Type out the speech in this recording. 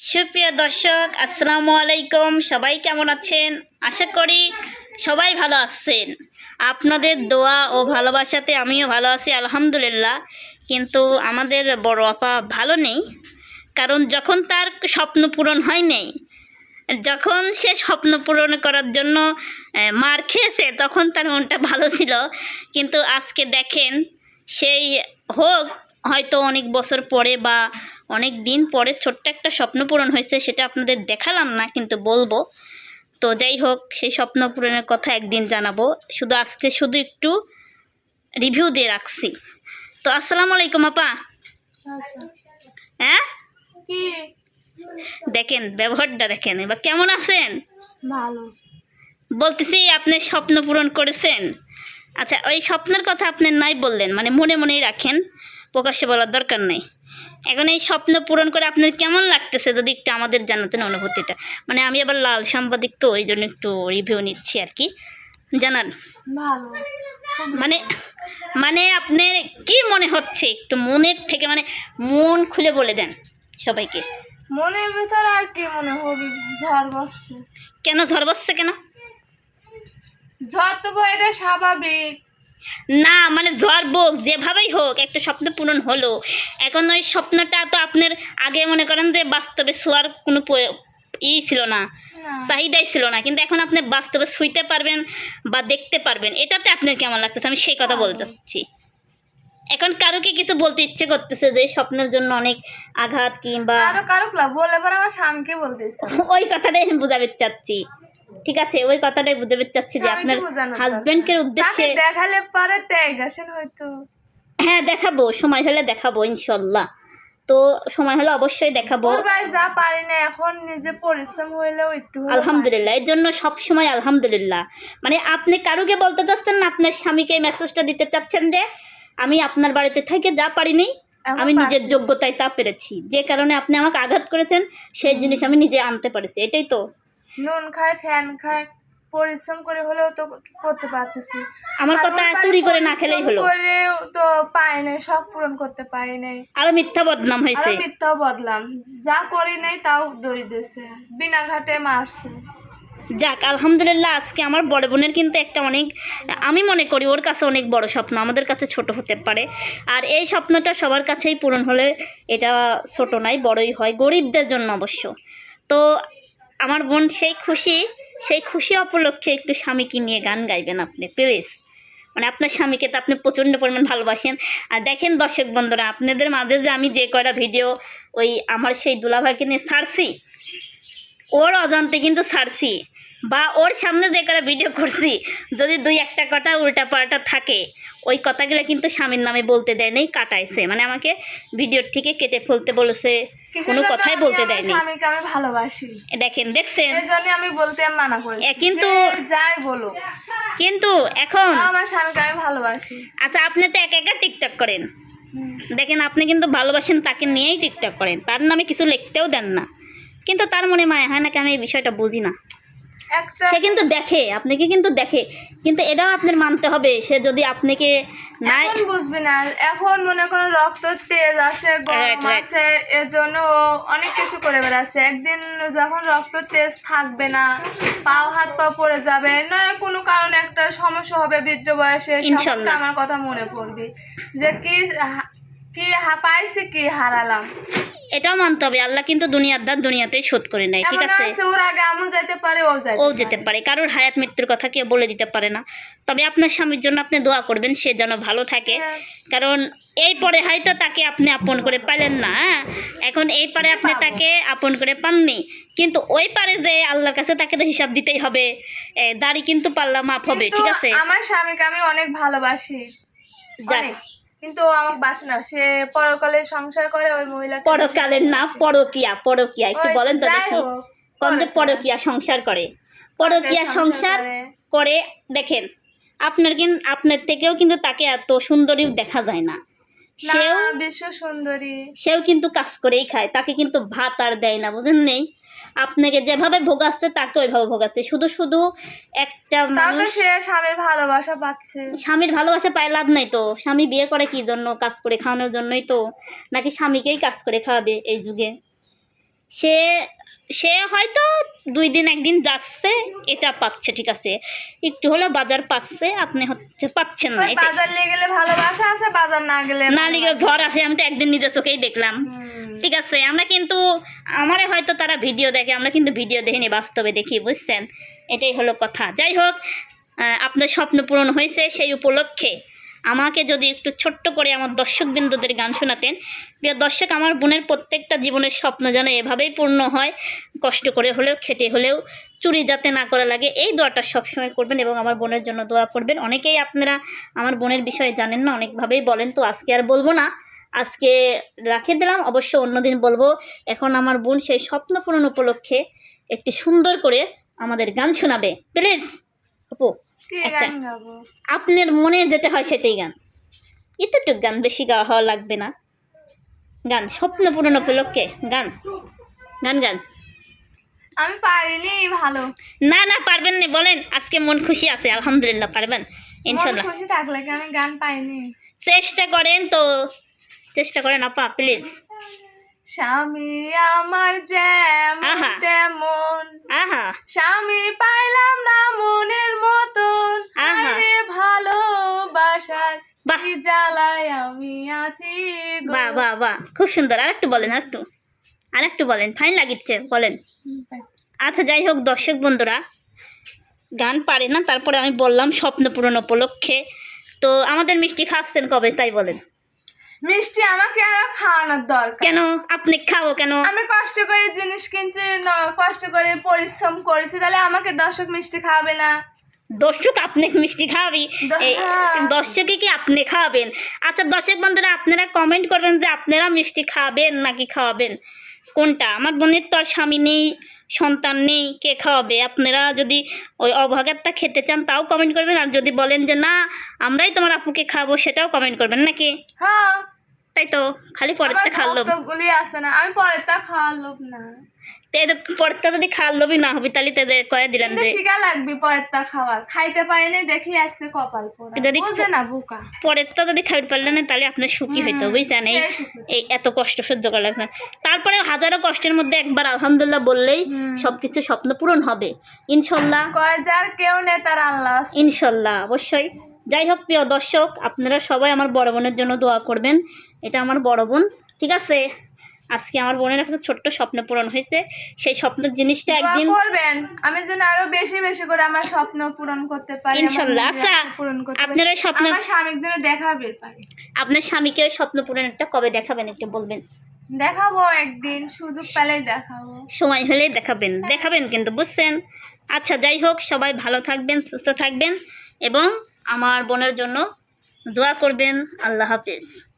সুপ্রিয় দর্শক, আসসালামু আলাইকুম। সবাই কেমন আছেন? আশা করি সবাই ভালো আছেন। আপনাদের দোয়া ও ভালোবাসাতে আমিও ভালো আছি, আলহামদুলিল্লাহ। কিন্তু আমাদের বড় আপা ভালো নেই, কারণ যখন তার স্বপ্ন পূরণ হয় নেই, যখন সে স্বপ্ন পূরণ করার জন্য মার খেয়েছে, তখন তার মনটা ভালো ছিল। কিন্তু আজকে দেখেন, সেই হোক, হয়তো অনেক বছর পরে বা অনেক দিন পরে ছোট্ট একটা স্বপ্ন পূরণ হয়েছে সেটা আপনাদের দেখালাম না কিন্তু বলব। তো যাই হোক সেই স্বপ্ন পূরণের কথা একদিন জানাব। শুধু আজকে শুধু একটু রিভিউ দিয়ে রাখছি। তো আসসালামু আলাইকুম আপা। হ্যাঁ? দেখেন ব্যবহারটা দেখেন। এবার কেমন আছেন? ভালো। বলতেছি আপনি স্বপ্ন পূরণ করেছেন? আচ্ছা ওই স্বপ্নের কথা আপনি নাই বললেন মানে মনে মনেই রাখেন। প্রকাশ্যে বলার দরকার নেই। এখন এই স্বপ্ন পূরণ করে আপনার কেমন লাগতেছে? যদি একটু আমাদের জানাতেন অনুভূতিটা। মানে আমি আবার লাল সাংবাদিক তো ওই জন্য একটু রিভিউ নিচ্ছি আর কি। জানান। ভালো। মানে মানে আপনার কি মনে হচ্ছে? একটু মনের থেকে মানে মন খুলে বলে দেন সবাইকে। মনের ভিতর আর কি মনে হবে? ঝড় বসছে। কেন ঝড় বসছে কেন? ঝড় তো ভাই এটা স্বাভাবিক। না মানে ঝড় বোক যেভাবেই হোক একটা স্বপ্ন পূরণ হলো। এখন ওই স্বপ্নটা তো আপনার আগে মনে করেন যে বাস্তবে শোয়ার কোনো ই ছিল না চাহিদাই ছিল না। কিন্তু এখন আপনি বাস্তবে শুইতে পারবেন বা দেখতে পারবেন এটাতে আপনার কেমন লাগতেছে? আমি সেই কথা বলতে চাচ্ছি। এখন কারোকে কিছু বলতে ইচ্ছে করতেছে যে স্বপ্নের জন্য অনেক আঘাত কিংবা কারও কারও বলে পরে আমার স্বামীকে বলতেছে ওই কথাটাই আমি বুঝাতে চাচ্ছি। ঠিক আছে? ওই কথাটাই বুঝাতে চাচ্ছি যে আপনার হাজবেন্ডকে উদ্দেশ্যে দেখালে পারে ত্যাগ আসেন হয়তো। হ্যাঁ দেখাবো। সময় হলে দেখাবো ইনশাল্লাহ তো সময় হলে অবশ্যই দেখাবো। ভাই যা পারি না এখন নিজে পরিশ্রম হইলেও একটু আলহামদুলিল্লাহ। এর জন্য সব সময় আলহামদুলিল্লাহ। মানে আপনি কারুকে বলতে চাচ্ছেন না আপনার স্বামীকে এই মেসেজটা দিতে চাচ্ছেন যে আমি আপনার বাড়িতে থেকে যা পারিনি আমি নিজের যোগ্যতায় তা পেরেছি। যে কারণে আপনি আমাকে আঘাত করেছেন সেই জিনিস আমি নিজে আনতে পেরেছি। এটাই তো। নুন খায় ফ্যান খায় পরিশ্রম করে হলেও তো করতে পারতেছি। আমার কথা চুরি করে না খেলেই হলো। করেও তো পাই নাই সব পূরণ করতে পারি নাই। আরও মিথ্যা বদনাম হয়েছে। আরও মিথ্যাও বদলাম। যা করি নাই তাও দড়ি দিয়েছে বিনা ঘাটে মারছে। যাক আলহামদুলিল্লাহ আজকে আমার বড় বোনের কিন্তু একটা অনেক আমি মনে করি ওর কাছে অনেক বড় স্বপ্ন আমাদের কাছে ছোট হতে পারে। আর এই স্বপ্নটা সবার কাছেই পূরণ হলে এটা ছোট নয় বড়ই হয় গরিবদের জন্য অবশ্য। তো আমার বোন সেই খুশি সেই খুশি উপলক্ষে একটু স্বামীকে নিয়ে গান গাইবেন আপনি প্লিজ মানে আপনার স্বামীকে তো আপনি প্রচণ্ড পরিমাণ ভালোবাসেন। আর দেখেন দর্শক বন্ধুরা, আপনাদের মাঝে যে আমি যে কয়টা ভিডিও ওই আমার সেই দুলাভাইকে নিয়ে ছাড়ছি ওর অজান্তে কিন্তু ছাড়ছি বা ওর সামনে যে কটা ভিডিও করছি যদি দুই একটা কথা উল্টা পাল্টা থাকে ওই কথাগুলো কিন্তু স্বামীর নামে বলতে দেয় নাই কাটাইছে। মানে আমাকে ভিডিওর থেকে কেটে ফেলতে বলেছে কোনো কথাই বলতে দেয়নি। স্বামীকে আমি ভালোবাসি। দেখেন দেখছেন? এই আমি বলতে মানা করি কিন্তু- যাই বলো। কিন্তু এখন আমার স্বামীকে আমি ভালোবাসি। আচ্ছা আপনি তো একা একা টিকটক করেন। দেখেন আপনি কিন্তু ভালোবাসেন তাকে নিয়েই টিকটক করেন। তার নামে কিছু লিখতেও দেন না। কিন্তু তার মনে মায়া হয় নাকি আমি এই বিষয়টা বুঝি না? সে কিন্তু দেখে আপনাকে কিন্তু দেখে। কিন্তু এটাও আপনার মানতে হবে সে যদি আপনাকে না বুঝবি না। এখন মনে করো রক্ত তেজ আছে গরম আছে এর জন্য অনেক কিছু করে বেড়াচ্ছে। একদিন যখন রক্ত তেজ থাকবে না পাও হাত পা পড়ে যাবে না কোনো কারণে একটা সমস্যা হবে বৃদ্ধ বয়সে আমার কথা মনে পড়বি। যে কি কি পাইছি কি হারালাম? এটাও মানতে হবে। আল্লাহ কিন্তু দুনিয়ার দার দুনিয়াতেই শোধ করে নেয় ঠিক আছে? ও যেতে পারে। কারোর হায়াত মৃত্যুর কথা কেউ বলে দিতে পারে না। তবে আপনার স্বামীর জন্য আপনি দোয়া করবেন সে যেন ভালো থাকে। হ্যাঁ। কারণ এই পরে হয়তো তাকে আপনি আপন করে পাইলেন না হ্যাঁ? এখন এই পারে আপনি তাকে আপন করে পাননি। কিন্তু ওই পারে যে আল্লাহর কাছে তাকে তো হিসাব দিতেই হবে। দাড়ি কিন্তু পাল্লা মাপ হবে ঠিক আছে? আমার স্বামীকে আমি অনেক ভালোবাসি। যাক। কিন্তু ও আমাকে বাসে না সে পরকালে সংসার করে ওই মহিলাকে পরকালের না পরকিয়া পরকিয়া একটু বলেন তো দেখি। কোন যে পরকিয়া। সংসার করে। পরকিয়া সংসার করে। দেখেন আপনার কিন্তু আপনার থেকেও কিন্তু তাকে এত সুন্দরী দেখা যায় না। না সেও বিশ্ব সুন্দরী। সেও কিন্তু কাজ করেই খায় তাকে কিন্তু ভাত আর দেয় না বুঝেন নেই? আপনাকে যেভাবে ভোগাচ্ছে তাকে ওইভাবে ভোগাচ্ছে। শুধু শুধু একটা মানুষ সে স্বামীর ভালোবাসা পাচ্ছে। স্বামীর ভালোবাসা পায় লাভ নাই তো। স্বামী বিয়ে করে কি জন্য? কাজ করে খাওয়ানোর জন্যই তো। নাকি স্বামীকেই কাজ করে খাওয়াবে এই যুগে? সে সে হয়তো দুই দিন একদিন যাচ্ছে এটা পাচ্ছে ঠিক আছে। একটু হলেও বাজার পাচ্ছে আপনি হচ্ছে পাচ্ছেন না বাজার নিয়ে গেলে ভালোবাসা আছে বাজার না গেলে না লিগে ঝড় আছে আমি তো একদিন নিজের চোখেই দেখলাম। ঠিক আছে, আমরা কিন্তু, আমারে হয়তো তারা ভিডিও দেখে, আমরা কিন্তু ভিডিও দেখিনি, বাস্তবে দেখি, বুঝছেন? এটাই হলো কথা। যাই হোক আপনার স্বপ্ন পূরণ হয়েছে সেই উপলক্ষে। আমাকে যদি একটু ছোট্ট করে আমার দর্শক বিন্দুদের গান শোনাতেন। প্রিয় দর্শক, আমার বোনের প্রত্যেকটা জীবনের স্বপ্ন যেন এভাবেই পূর্ণ হয়। কষ্ট করে হলেও, খেটে হলেও, চুরি যাতে না করা লাগে, এই দোয়াটা সবসময় করবেন এবং আমার বোনের জন্য দোয়া করবেন। অনেকেই আপনারা আমার বোনের বিষয়ে জানেন না, অনেকভাবেই বলেন, তো আজকে আর বলব না। আজকে রাখে দিলাম। অবশ্য অন্যদিন বলব এখন আমার বোন সেই স্বপ্ন পূরণ উপলক্ষে একটি সুন্দর করে আমাদের গান শোনাবে। প্লিজ আপু আপনার মনে যেটা হয় সেটাই গান। এতটুক গান বেশি গাওয়া হওয়া লাগবে না। গান স্বপ্ন পূরণ উপলক্ষে গান। গান গান। আমি পারিনি ভালো। না না পারবেন না বলেন। আজকে মন খুশি আছে আলহামদুলিল্লাহ পারবেন ইনশাল্লাহ খুশি থাকলে আমি গান পাইনি? চেষ্টা করেন তো। চেষ্টা করেন আপা প্লিজ স্বামী আমার যেমন তেমন। আহা। স্বামী পাইলাম না মনের মতন। আরে ভালোবাসার। কি জ্বালায় আমি আছি বাহ বাহ বাহ। খুব সুন্দর। আর একটু বলেন আর একটু আর একটু বলেন ফাইন লাগিচ্ছে বলেন। আচ্ছা যাই হোক দর্শক বন্ধুরা গান পারে না তারপরে আমি বললাম স্বপ্ন পূরণ উপলক্ষে। তো আমাদের মিষ্টি খাচ্ছেন কবে তাই বলেন। মিষ্টি আমাকে আরও খাওয়ানোর দরকার। কেন? আপনি খাব কেন? আমি কষ্ট করে জিনিস কিনছি কষ্ট করে পরিশ্রম করেছি তাহলে আমাকে দর্শক মিষ্টি খাওয়াবে না। দর্শক আপনি মিষ্টি খাওয়াবি? হ্যাঁ। দর্শকে কি আপনি খাওয়াবেন? আচ্ছা দর্শক বন্ধুরা আপনারা কমেন্ট করবেন যে আপনারা মিষ্টি খাওয়াবেন নাকি খাওয়াবেন? কোনটা? আমার বোনের তো আর স্বামী নেই। সন্তান নেই কে খাওয়াবে? আপনারা যদি ওই অভাগারটা খেতে চান তাও কমেন্ট করবেন। আর যদি বলেন যে না আমরাই তোমার আপুকে খাব সেটাও কমেন্ট করবেন নাকি? হ্যাঁ। তাই তো খালি পরেরটা খাওয়ার লোভ। গুলি আছে না আমি পরেরটা খাওয়ার লোভ না। তো এদের পরেরটা যদি খাওয়ার না হবে তাহলে তো কয়ে কিন্তু যে শিখা লাগবে পরেরটা খাওয়ার। খাইতে পারিনি দেখি আজকে কপাল পোড়া। যদি- বুঝে না বুকা। পরেরটা যদি খাইতে পারলেন না তাহলে আপনার সুখী হইতো বুঝছেন? এই এই এত কষ্ট সহ্য করা লাগবে। তারপরে হাজারো কষ্টের মধ্যে একবার আলহামদুলিল্লাহ বললেই সবকিছু স্বপ্ন পূরণ হবে। ইনশাল্লাহ। কয় যার কেউ নেই তার আল্লাহ। ইনশাল্লাহ অবশ্যই। যাই হোক প্রিয় দর্শক আপনারা সবাই আমার বড় বোনের জন্য দোয়া করবেন। এটা আমার বড় বোন ঠিক আছে? আজকে আমার বোনের একটা ছোট্ট স্বপ্ন পূরণ হয়েছে। সেই স্বপ্নের জিনিসটা একদিন করবেন। আমি যেন আরও বেশি বেশি করে আমার স্বপ্ন পূরণ করতে পারি। নিজের আচ্ছা, পূরণ। আপনারা স্বপ্ন আমার স্বামীর জন্য দেখাবে পারি। আপনার স্বামীকে ওই স্বপ্ন পূরণটা কবে দেখাবেন একটু বলবেন? দেখাবো একদিন সুযোগ পেলেই দেখাবো। সময় হলেই দেখাবেন। দেখাবেন কিন্তু বুঝছেন? আচ্ছা যাই হোক সবাই ভালো থাকবেন সুস্থ থাকবেন এবং আমার বোনের জন্য দোয়া করবেন। আল্লাহ হাফিজ।